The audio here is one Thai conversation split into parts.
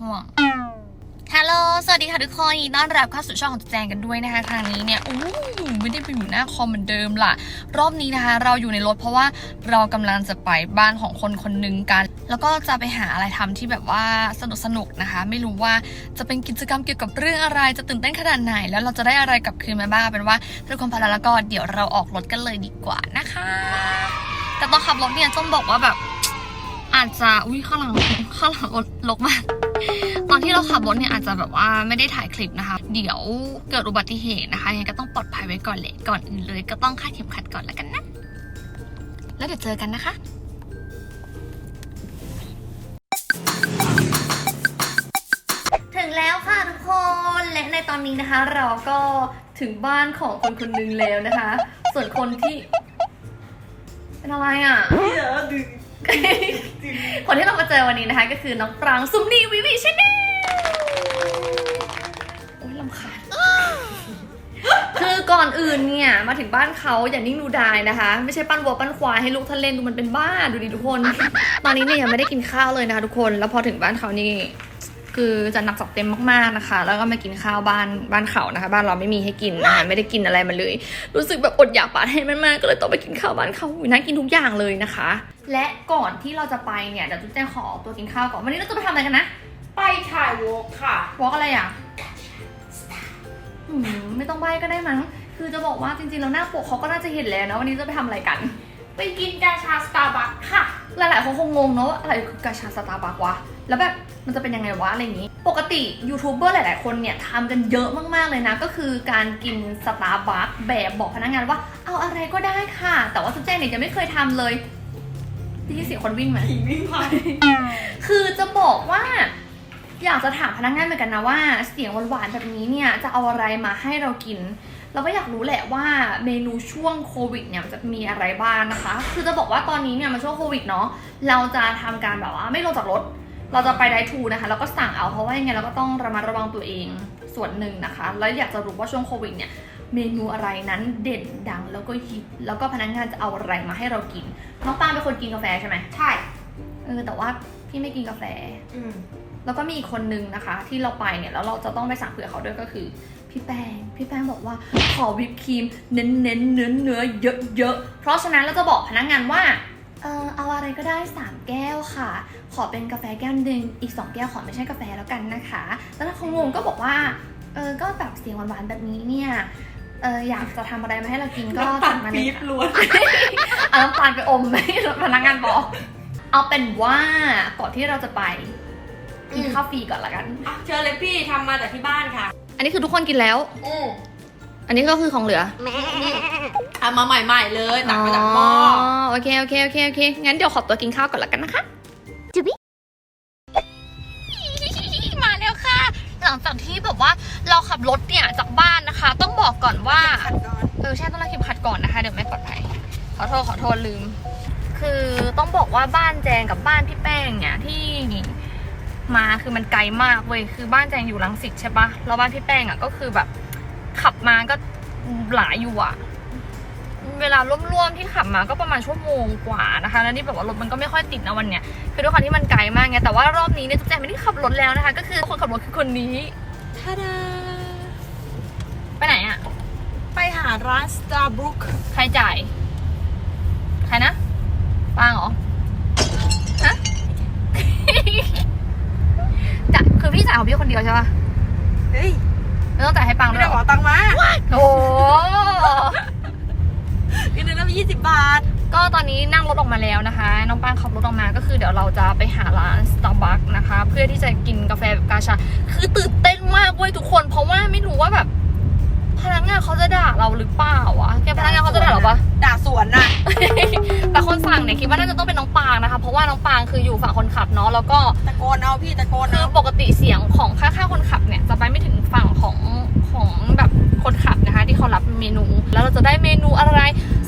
ห่วงฮัลโหล สวัสดีค่ะทุกคนยินดีต้อนรับเข้าสู่ช่องของจุ๊แจงกันด้วยนะคะครั้งนี้เนี่ยอู้ไม่ได้ไปอยู่หน้าคอมเหมือนเดิมล่ะ รอบนี้นะคะ เราอยู่ในรถเพราะว่าเรากำลังจะไปบ้านของคนคนหนึ่งกัน แล้วก็จะไปหาอะไรทำที่แบบว่าสนุกสนุกๆนะคะ ไม่รู้ว่าจะเป็นกิจกรรมเกี่ยวกับเรื่องอะไร จะตื่นเต้นขนาดไหน แล้วเราจะได้อะไรกลับคืนมาบ้างเป็นว่าทุกคนพร้อมแล้วก็เดี๋ยวเราออกรถกันเลยดีกว่านะคะ แต่ตอนขับรถเนี่ยต้องบอกว่าแบบ อาจจะอุ้ยข้างหลังข้างหลังรถลกมาก อนที่เราขับรถเนี่ยอาจจะแบบว่าไม่ได้ถ่ายคลิปนะคะ เดี๋ยวเกิดอุบัติเหตุนะคะยังไงก็ต้องปลอดภัยไว้ก่อนเลยก่อนอื่นเลยก็ต้องคาดเข็มขัดก่อนแล้วกันนะ แล้วเดี๋ยวเจอกันนะคะถึงแล้วค่ะทุกคนและในตอนนี้นะคะ เราก็ถึงบ้านของคนคนหนึ่งแล้วนะคะ ส่วนคนที่ เป็นอะไรอะ เยอะดึงคนที่เรามาเจอวันนี้นะคะ ก็คือน้องปรางซุมนีวิวิชแนลโอ้ย ลำคาญคือก่อนอื่นเนี่ยมาถึงบ้านเขาอย่านิ่งดูดายนะคะ ไม่ใช่ปั้นวัวปั้นควายให้ลูกท่านเล่นดูมันเป็นบ้าดูดิทุกคน ตอนนี้เนี่ยยังไม่ได้กินข้าวเลยนะคะทุกคนแล้วพอถึงบ้านเขานี่คือจะหนักจัดเต็มมากๆนะคะ แล้วก็มากินข้าวบ้านบ้านเขานะคะ บ้านเราไม่มีให้กินนะคะไม่ได้กินอะไรมาเลย รู้สึกแบบอดอยากปาดให้มากๆก็เลยต้องไปกินข้าวบ้านเขาอุ๊ยน่ากินทุกอย่างเลยนะคะ และก่อนที่เราจะไปเนี่ยเดี๋ยวจุ๊บแจ้งขอตัวกินข้าวก่อนวันนี้เราจะไปทำอะไรกันนะ ไปถ่ายวอล์กค่ะวอล์กอะไรอะ อืมไม่ต้องใบก็ได้มั้ง คือจะบอกว่าจริงๆแล้วหน้าปกเขาก็น่าจะเห็นแล้วนะวันนี้จะไปทำอะไรกัน ไปกินกาชาสตาร์บัคค่ะ หลายๆคนคงงงเนอะว่าอะไรคือกาชาสตาร์บัควะ แล้วแบบมันจะเป็นยังไงวะอะไรอย่างนี้ ปกติยูทูบเบอร์หลายๆคนเนี่ยทำกันเยอะมากๆเลยนะ ก็คือการกินสตาร์บัคแบบบอกพนักงานว่าเอาอะไรก็ได้ค่ะ แต่ว่าจุ๊บแจ้งเนี่ยยังไม่เคยทำเลยได้ยินเสียงคนวิ่งไหม ผีวิ่งผ่านคือจะบอกว่า อยากจะถามพนักงานเหมือนกันนะว่า เสียงหวานๆแบบนี้เนี่ยจะเอาอะไรมาให้เรากิน เราก็อยากรู้แหละว่าเมนูช่วงโควิดเนี่ยมันจะมีอะไรบ้างนะคะ คือจะบอกว่าตอนนี้เนี่ยมันช่วงโควิดเนาะเราจะทำการแบบว่าไม่ลงจากรถ เราจะไปไดทูนะคะแล้วก็สั่งเอาเพราะว่ายังไงเราก็ต้องระมัดระวังตัวเองส่วนหนึ่งนะคะ แล้วอยากจะรู้ว่าช่วงโควิดเนี่ยเมนูอะไรนั้นเด่นดังแล้วก็ฮิตแล้วก็พนักงานจะเอาอะไรมาให้เรากินน้องปางเป็นคนกินกาแฟใช่ไหมใช่เออแต่ว่าพี่ไม่กินกาแฟ อืม แล้วก็มีอีกคนนึงนะคะ ที่เราไปเนี่ยแล้วเราจะต้องไปสั่งเผื่อเขาด้วยก็คือ พี่แป้งพี่แป้งบอกว่าขอวิปครีมเน้นเน้นๆเนื้อเนื้อเยอะเยอะๆเพราะฉะนั้นเราจะบอกพนักงานว่าเออเอาอะไรก็ได้ 3 แก้วค่ะ ขอเป็นกาแฟแก้วหนึ่งอีก 2 แก้วขอไม่ใช่กาแฟแล้วกันนะคะ แล้วถ้าเขางงก็บอกว่าเออก็แบบเสียงหวานๆแบบนี้เนี่ยเอออยากจะทำอะไรมาให้เรากินก็น้ำตาสั่ลงมาเลปี๊ยบค่ะล้วนเอาน้ำตาลไปอมไหมพนักงานบอก เอาเป็นว่าก่อนที่เราจะไป กินข้าวฟรีก่อนละกัน อะเชิญเลยพี่ทำมาจากที่บ้านค่ะอันนี้คือทุกคนกินแล้ว อืมอันนี้ก็คือของเหลือทำมาใหม่ๆเลยตักมาจากหม้อโอเคโอเคโอเคโอเคงั้นเดี๋ยวขอตัวกินข้าวก่อนละกันนะคะจุบิมาแล้วค่ะ หลังจากที่แบบว่าเราขับรถเนี่ยจากบ้านนะคะ ต้องบอกก่อนว่าขัดก่อนเออใช่ต้องรักเข็มขัดก่อนนะคะเดี๋ยวไม่ปลอดภัยขอโทษขอโทษลืม คือต้องบอกว่าบ้านแจงกับบ้านพี่แป้งเนี่ยที่ มาคือมันไกลมากเว้ยคือบ้านแจงอยู่ลังสิตใช่ปะแล้วบ้านพี่แป้งอะก็คือแบบ ขับมาก็หลายอยู่อะ เวลาร่วมๆที่ขับมาก็ประมาณชั่วโมงกว่านะคะ แล้วนี่แบบว่ารถมันก็ไม่ค่อยติดนะวันเนี้ยคือด้วยความที่มันไกลมากไงแต่ว่ารอบนี้เนี่ยจุ๊บแจงไม่ได้ขับรถแล้วนะคะ ก็คือคนขับรถคือคนนี้ทาดาไปไหนอะไปหาร้านสตาร์บุคใครจ่ายใครนะปางเหรอ ฮะ จะคือ พี่จ่ายของพี่คนเดียวใช่ปะเฮ้ยไม่ต้องจ่ายให้ปังไม่ด้วได้ยเหขรออตังค์มาโอ้โหกินเดือนละยี่สิบบาท ก็ตอนนี้นั่งรถออกมาแล้วนะคะ น้องปังขับรถออกมาก็คือเดี๋ยวเราจะไปหาร้าน Starbucks นะคะ เพื่อที่จะกินกาแฟแบบกาชา คือตื่นเต้นมากเว้ยทุกคน เพราะว่าไม่รู้ว่าแบบ พนักงานเขาจะด่าเราหรือเปล่าวะแกพนักงานเขาจะด่าเราปะ ด่าสวนน่ะ แต่คนสั่งเนี่ยคิดว่าน่าจะต้องเป็นน้องปางนะคะ เพราะว่าน้องปางคืออยู่ฝั่งคนขับเนาะแล้วก็ตะโกนเอาพี่ตะโกนคือเอาปกติเสียงของค่าค่าคนขับเนี่ยจะไปไม่ถึงฝั่งของของแบบคนขับนะคะ ที่เขารับเมนู แล้วเราจะได้เมนูอะไร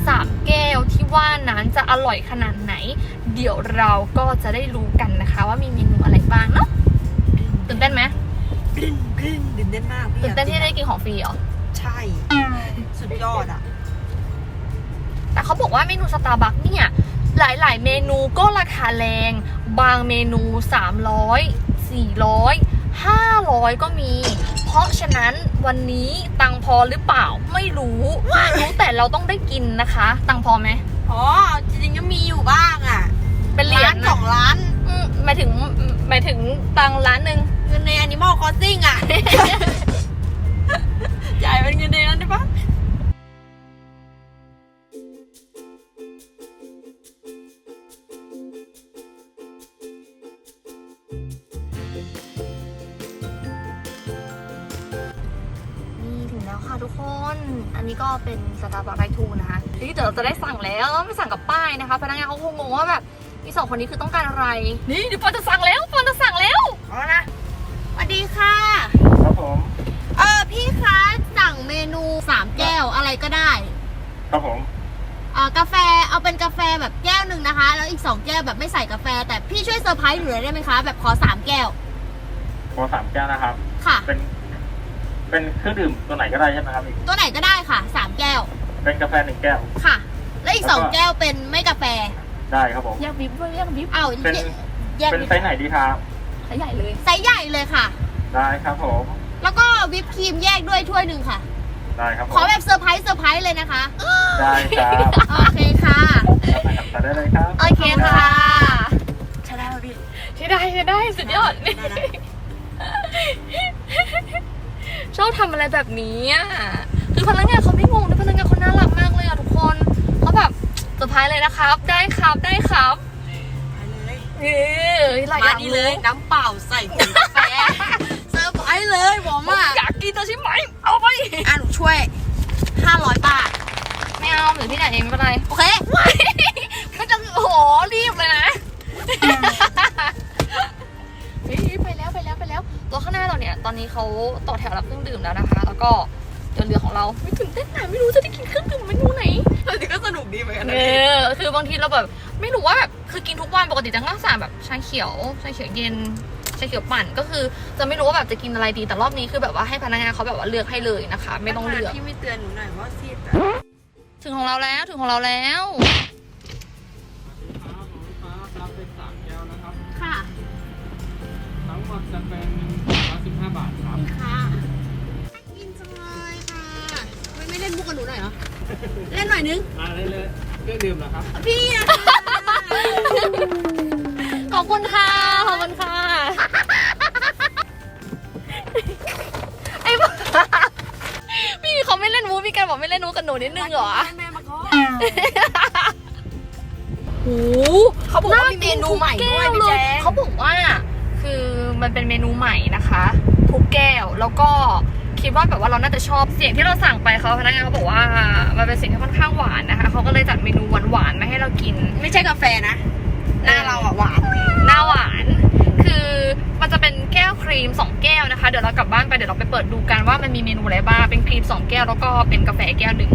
สามแก้วที่ว่านั้นจะอร่อยขนาดไหน เดี๋ยวเราก็จะได้รู้กันนะคะ ว่ามีเมนูอะไรบ้างเนาะตื่นเต้นไหมกริ้นกริ้นตื่นเต้นมากพี่ตื่นเต้นที่ได้กินของฟรีเหรอ ใช่ สุดยอดอะ แต่เขาบอกว่าเมนูสตาร์บัคเนี่ยหลาย ๆ เมนูก็ราคาแรง บางเมนู 300 400 500 ก็มี เพราะฉะนั้นวันนี้ตังค์พอหรือเปล่าไม่รู้รู้แต่เราต้องได้กินนะคะ ตังค์พอไหมอ๋อจริงๆก็มีอยู่บ้างอะ เป็นเหรียล้าญนนะสองล้านอืมหมายถึงหมายถึงตังค์ล้านหนึ่งเงินใน Animal Crossing อะจ่ายเป็นเงินในนั้นได้ปะ ค่ะทุกคน อันนี้ก็เป็นสตาร์บัคไ t ทูนะคะที่เดี๋ยวเราจะได้สั่งแล้วไม่สั่งกับป้ายนะคะ พนักงานเขาคงงงว่าแบบอีสองคนนี้คือต้องการอะไร นี่เดี๋ยวปอนจะสั่งแล้วปอนจะสั่งแล้วเอาละนะสวัสดีค่ะ ครับผม เออพี่คะสั่งเมนูสามแก้วอะไรก็ได้ ครับผมเอ่อกาแฟเอาเป็นกาแฟแบบแก้วหนึ่งนะคะ แล้วอีกสองแก้วแบบไม่ใส่กาแฟ แต่พี่ช่วยเซอร์ไพรส์หนูหน่อยได้ไหมคะ แบบขอสามแก้วโคสามแก้วนะครับ ค่ะ เป็น เป็นเครื่องดื่มตัวไหนก็ได้ใช่ไหมครับอีกตัวไหนก็ได้ค่ะสามแก้ว เป็นกาแฟหนึ่งแก้ว ค่ะ และอีกสองแก้วเป็นไม่กาแฟได้ครับผมแยกวิบด้วยแยกวิบเอาเป็นแยกเป็นไซส์ไหนดีครับใช้ใหญ่เลยไซส์ใหญ่เลยค่ะ ได้ครับผม แล้วก็วิปครีมแยกด้วยถ้วยหนึ่งค่ะ ได้ครับผขอมแบบเซอร์ไพรส์เซอร์ไพรส์เลยนะคะ ได้ครับ โอเคค่ะตัดได้เลยครับ โอเคค่ะใช่ได้ไหมพี่ใช้ได้ใช้ได้สุดยอดได้นะ ชอบทำอะไรแบบนี้อะคือพนักงานเขาไม่งงด้วยพนักงานเขาน่ารักมากเลยอะทุกคนเขาแบบเซอร์ไพรส์เลยนะครับ ได้ครับได้ครับเออหลายอมาย่างดีเลยน้ำเปล่าใส่ถุงกาแฟเซอร์ไพรส์เลยผมอะอยากกินตัวใช่ไหมเอาไปอะหนูช่วย 500 บาท ไม่เอาหรือพี่จ่ายเองไม่เป็นไรโอเคมันจะโอ้โหรีบ อนนี้เขาต่อแถวรับเครื่องดื่มแล้วนะคะ แล้วก็เดี๋ยวเรือของเราไม่ตื่นเต้นไหนะไม่รู้จะได้กินเครื่องดื่มเมนูไหนอันนี้ก็สนุกดีเหมือนกันเออคือบางทีเราแบบไม่รู้ว่าแบบคือกินทุกวันปกติจะนั่งสั่งแบบชาเขียวชาเขียวเย็นชาเขียวปั่นก็คือจะไม่รู้ว่าแบบจะกินอะไรดีแต่รอบนี้คือแบบว่าให้พนักงานเขาแบบว่าเลือกให้เลยนะคะ ไม่ต้องเลือก พี่ไม่เตือนหนูหน่อยว่าซีดถึงของเราแล้วถึงของเราแล้วรับเป็นสามแก้วนะครับค่ะ ทั้งหมดจะเป็นร้อยสิ บห้าบาทครับค่ะกินจังเลยค่ะไม่ไม่เล่นมุกกับหนูหน่อยเหรอ เล่นหน่อยนึงมาเลยเลยเครื่องดื่มเหรอครับ พี่อะขอบคุณค่ะ ขอบคุณค่ะ ไอ้บ้าพี่เขาไม่เล่นมูฟพี่กันบอกไม่เล่นมูฟกับหนูนิดนึงเหรอแม่มาก่อนโอ้เขาบอกว่ามีเมนูใหม่ด้วยพี่แจ๊คเขาบอกว่า คือมันเป็นเมนูใหม่นะคะ ทุกแก้ว แล้วก็คิดว่าแบบว่าเราน่าจะชอบเสียงที่เราสั่งไปเขาพนักงานเขาบอกว่ามันเป็นเสียงที่ค่อนข้างหวานนะคะเขาก็เลยจัดเมนูหวานๆมาให้เรากิน ไม่ใช่กาแฟนะหน้าเราอะหวานหน้าหวาน คือมันจะเป็นแก้วครีม 2 แก้วนะคะ เดี๋ยวเรากลับบ้านไปเดี๋ยวเราไปเปิดดูกันว่ามันมีเมนูอะไรบ้างเป็นครีม 2 แก้วแล้วก็เป็นกาแฟแก้วหนึ่ง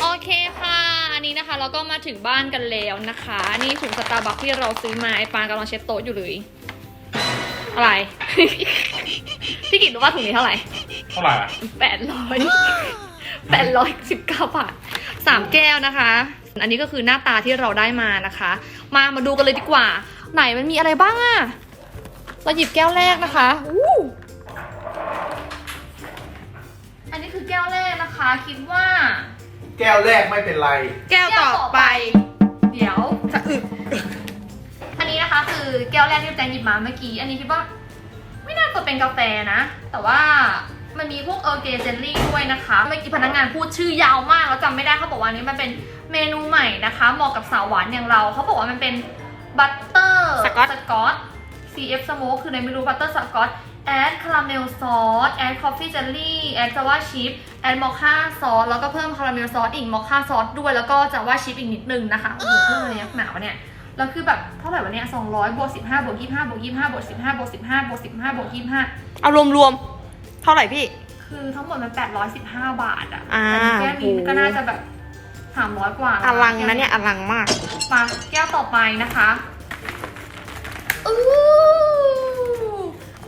โอเคค่ะอันนี้นะคะเราก็มาถึงบ้านกันแล้วนะคะ นี่ถุงสตาร์บัคที่เราซื้อมาไอปางกำลังเช็ดโต๊ะอยู่เลย อะไร พี่กิตรู้ว่าถุงนี้เท่าไหร่เท่าไหร่อะแปดร้อยแปดร้อยสิบเก้าบาทสามแก้วนะคะ อันนี้ก็คือหน้าตาที่เราได้มานะคะ มามาดูกันเลยดีกว่า ไหนมันมีอะไรบ้างอะเราหยิบแก้วแรกนะคะอู้อันนี้คือแก้วแรกนะคะ คิดว่า แก้วแรกไม่เป็นไร แก้วต่อไป เดี๋ยวจะอึอั นนี้นะคะ คือแก้วแรกที่แจงหยิบมาเมื่อกี้ อันนี้คิดว่าไม่น่าจะเป็นกาแฟนะ แต่ว่ามันมีพวกเออร์เกเจลลี่ด้วยนะคะ เมื่อกี้พนักงานพูดชื่อยาวมากแล้วจำไม่ได้เขาบอกว่าอันนี้มันเป็นเมนูใหม่นะคะ เหมาะกับสาวหวานอย่างเรา เขาบอกว่ามันเป็นบัตเตอร์สก๊อตสกอต CF Smoke คือในเมนูบัตเตอร์สกอตแอดคาราเมลซอสแอดคอฟฟี่เจลลี่แอดจาวาชิพแอดมอคค่าซอสแล้วก็เพิ่มคาราเมลซอสอีกมอคค่าซอสด้วยแล้วก็จาวาชิพอีกนิดนึงนะคะโอ้โหเพิ่มอะไรนักหนาวะเนี่ย แล้วคือแบบเท่าไหร่วะเนี่ย200บวก15บวก25บวก25บวก15บวก15บวก15บวก25เอารวมๆ เท่าไหร่พี่ คือทั้งหมดมัน815บาทอะอ่าแต่แก้วนี้โหก็น่าจะแบบ300กว่าอลังนะเนี่ยอลังมากมาแก้วต่อไปนะคะอู้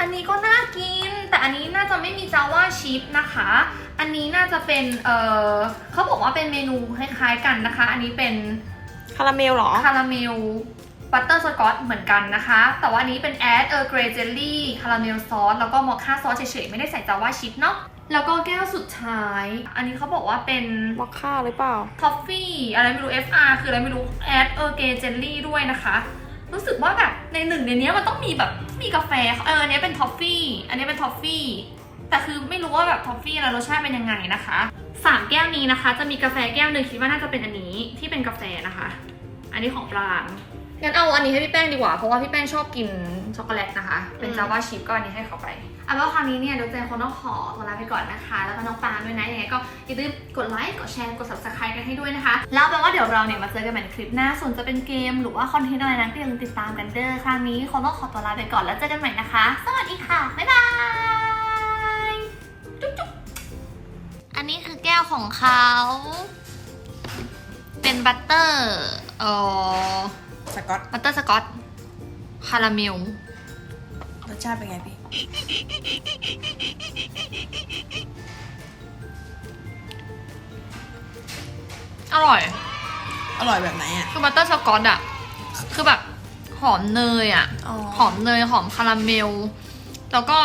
อันนี้ก็น่ากิน แต่อันนี้น่าจะไม่มีจาว่าชิปนะคะ อันนี้น่าจะเป็นเออเขาบอกว่าเป็นเมนูคล้ายๆกันนะคะ อันนี้เป็นคาราเมลเหรอ คาราเมลบัตเตอร์สกอตเหมือนกันนะคะ แต่ว่าอันนี้เป็นแอดเออร์เกรเจลลี่คาราเมลซอสแล้วก็มอคค่าซอสเฉยๆ ไม่ได้ใส่จาวาชิปเนาะแล้วก็แก้วสุดท้าย อันนี้เขาบอกว่าเป็นมอคค่าหรือเปล่าทอฟฟี่อะไรไม่รู้ FR คืออะไรไม่รู้แอดเออร์เกเจลลี่ด้วยนะคะ รู้สึกว่าแบบในหนึ่งในเนี้ยมันต้องมีแบบมีกาแฟเอออันนี้เป็นทอฟฟี่ อันนี้เป็นทอฟฟี่แต่คือไม่รู้ว่าแบบทอฟฟี่อะไรรสชาติเป็นยังไงนะคะ สามแก้วนี้นะคะ จะมีกาแฟแก้วหนึ่งคิดว่าน่าจะเป็นอันนี้ที่เป็นกาแฟนะคะ อันนี้ของปรางงั้นเอาอันนี้ให้พี่แป้งดีกว่า เพราะว่าพี่แป้งชอบกินช็อกโกแลตนะคะ เป็นอืมจาวาชิพก็อันนี้ให้เขาไปเอาเป็นว่าครั้งนี้เนี่ยเดี๋ยวเจนคงต้องขอตัวลาไปก่อนนะคะ แล้วก็น้องปาล์มด้วยนะ ยังไงก็อย่าลืมกดไลค์ กดแชร์ กด subscribe กันให้ด้วยนะคะ แล้วแปลว่าเดี๋ยวเราเนี่ยมาเจอกันใหม่ในคลิปหน้า ส่วนจะเป็นเกม หรือว่าคอนเทนต์อะไรนั้นก็อย่าลืมติดตามกันเด้อ ครั้งนี้คงต้องขอตัวลาไปก่อนแล้วเจอกันใหม่นะคะ สวัสดีค่ะ บ๊ายบาย ของเขา เป็นบัตเตอร์เอ่อสกอตบัตเตอร์สกอตคาราเมลรสชาติเป็นไงพี่ อร่อย อร่อยแบบไหนอะ คือบัตเตอร์สกอตอะคือแบบหอมเนยอะอ๋อ หอมเนยหอมคาราเมล แล้วก็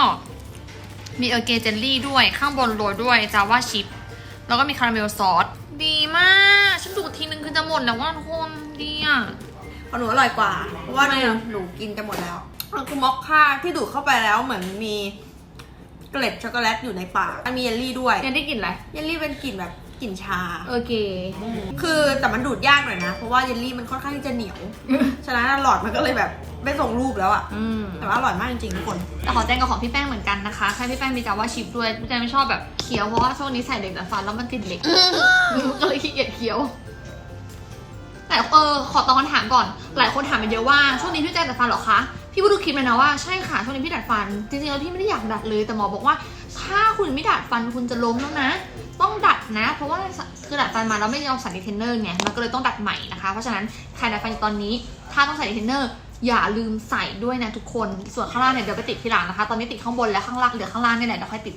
มีเออร์เกเจลลี่ด้วยข้างบนโรยด้วยจาวาชิป แล้วก็มีคาราเมลซอส ดีมาก ฉันดูดทีนึงคือจะหมดแล้วว่าทุกคนดีอะของหนูอร่อยกว่า เพราะว่าทำไมหนูอะหนูกินกันหมดแล้วมันคือมอคค่าที่ดูดเข้าไปแล้วเหมือนมีเกล็ดช็อกโกแลตอยู่ในปากมันมีเยลลี่ด้วยยังได้กลิ่นอะไร เยลลี่เป็นกลิ่นแบบ กลิ่นชาเออเกคือแต่มันดูดยากหน่อยนะ เพราะว่าเยลลี่มันค่อนข้างที่จะเหนียว ฉะนั้นหลอดมันก็เลยแบบไม่ส่งรูปแล้วอะอืม แต่ว่าอร่อยมากจริงๆทุกคน แต่ขอแจ้งกับของพี่แป้งเหมือนกันนะคะใครพี่แป้งมีจาวาชิปด้วยพี่แป้งไม่ชอบแบบเคี้ยวเพราะว่าช่วงนี้ใส่เหล็กแต่ฟันแล้วมันติดเหล็ก ก็เลยขี้เกียจเคี้ยว แต่เออขอตอบคำถามก่อน หลายคนถามมาเยอะว่าช่วงนี้พี่แจ้งดัดฟันเหรอคะ พี่พูดดูคลิปเลยนะว่าใช่ค่ะช่วงนี้พี่ดัดฟัน จริงๆแล้วพี่ไม่ได้อยากดัดเลยแต่หมอบอกว่า ถ้าคุณไม่ดัดฟันคุณจะล้มแล้วนะ ต้องดัดนะ เพราะว่าคือดัดฟันมาแล้วไม่ยอมใส่ดีเทนเนอร์ไงมันก็เลยต้องดัดใหม่นะคะ เพราะฉะนั้นใครดัดฟันอยู่ตอนนี้ ถ้าต้องใส่ดีเทนเนอร์อย่าลืมใส่ด้วยนะทุกคน ส่วนข้างล่างเนี่ยเดี๋ยวไปติดทีหลังนะคะ ตอนนี้ติดข้างบนแล้วข้างล่างเหลือข้างล่างนี่แหละเดี๋ยวค่อยติด